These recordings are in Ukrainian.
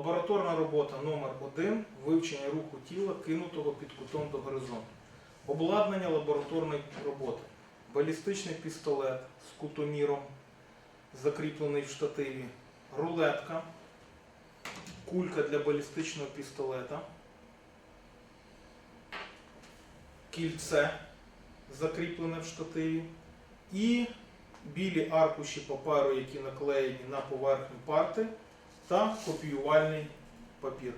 Лабораторна робота номер 1 Вивчення руху тіла, кинутого під кутом до горизонту. Обладнання лабораторної роботи. Балістичний пістолет з кутоміром, закріплений в штативі, рулетка, кулька для балістичного пістолета, кільце, закріплене в штативі, і білі аркуші паперу, які наклеєні на поверхню парти, та копіювальний папір,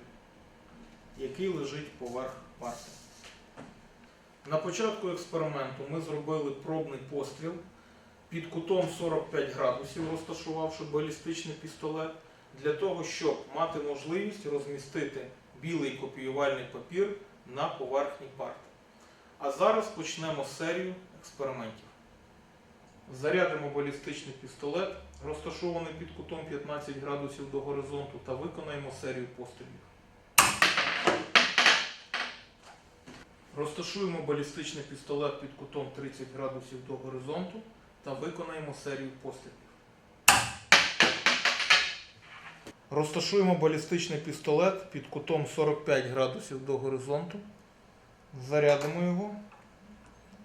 який лежить поверх парти. На початку експерименту ми зробили пробний постріл під кутом 45 градусів, розташувавши балістичний пістолет, для того, щоб мати можливість розмістити білий копіювальний папір на поверхні парти. А зараз почнемо серію експериментів. Зарядимо балістичний пістолет, розташований під кутом 15 градусів до горизонту, та виконаємо серію пострілів. Розташуємо балістичний пістолет під кутом 30 градусів до горизонту та виконаємо серію пострілів. Розташуємо балістичний пістолет під кутом 45 градусів до горизонту. Зарядимо його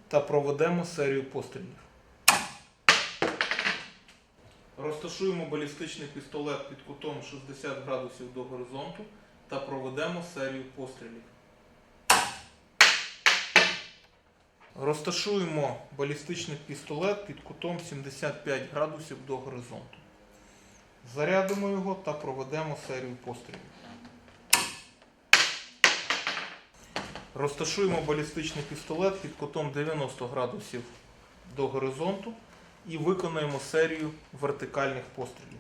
та проведемо серію пострілів. Розташуємо балістичний пістолет під кутом 60 градусів до горизонту та проведемо серію пострілів. Розташуємо балістичний пістолет під кутом 75 градусів до горизонту. Зарядимо його та проведемо серію пострілів. Розташуємо балістичний пістолет під кутом 90 градусів до горизонту і виконаємо серію вертикальних пострілів.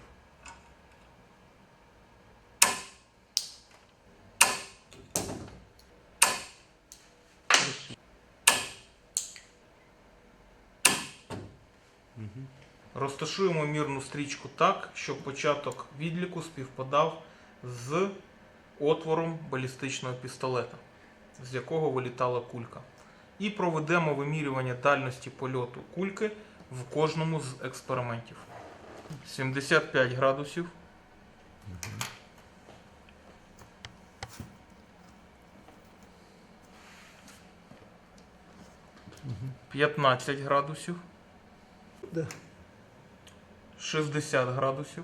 Розташуємо мірну стрічку так, щоб початок відліку співпадав з отвором балістичного пістолета, з якого вилітала кулька. І проведемо вимірювання дальності польоту кульки в кожному з експериментів. 75 градусів. П'ятнадцять градусів. Да. 60 градусів.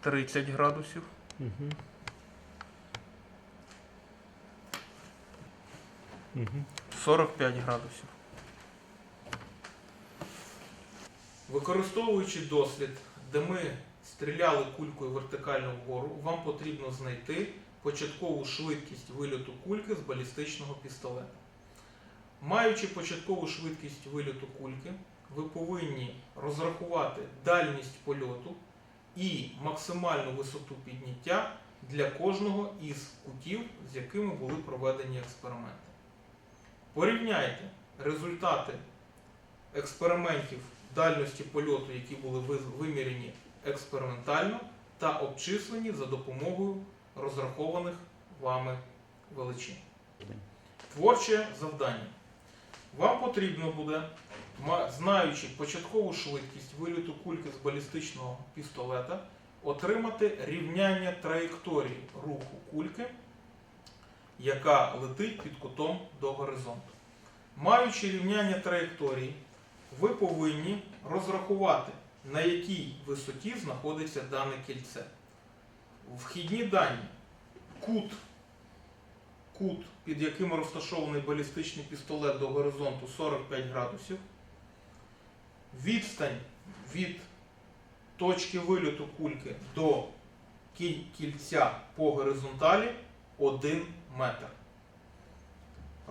30 градусів. 45 градусів. Використовуючи дослід, де ми стріляли кулькою вертикально вгору, вам потрібно знайти початкову швидкість вильоту кульки з балістичного пістолета. Маючи початкову швидкість вильоту кульки, ви повинні розрахувати дальність польоту і максимальну висоту підняття для кожного із кутів, з якими були проведені експерименти. Порівняйте результати експериментів дальності польоту, які були вимірені експериментально, та обчислені за допомогою розрахованих вами величин. Творче завдання. Вам потрібно буде, знаючи початкову швидкість виліту кульки з балістичного пістолета, отримати рівняння траєкторії руху кульки, яка летить під кутом до горизонту. Маючи рівняння траєкторії, ви повинні розрахувати, на якій висоті знаходиться дане кільце. Вхідні дані. Кут кут, під яким розташований балістичний пістолет до горизонту 45 градусів. Відстань від точки вильоту кульки до кільця по горизонталі 1 метр.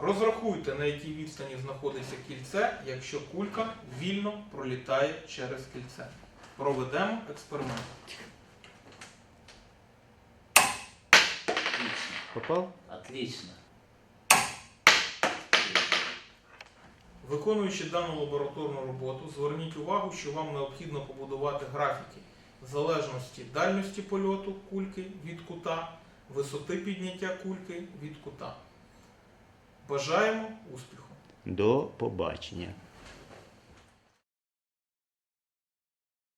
Розрахуйте, на якій відстані знаходиться кільце, якщо кулька вільно пролітає через кільце. Проведемо експеримент. Отлично. Попал? Отлично. Виконуючи дану лабораторну роботу, зверніть увагу, що вам необхідно побудувати графіки в залежності дальності польоту кульки від кута, висоти підняття кульки від кута. Бажаємо успіху! До побачення.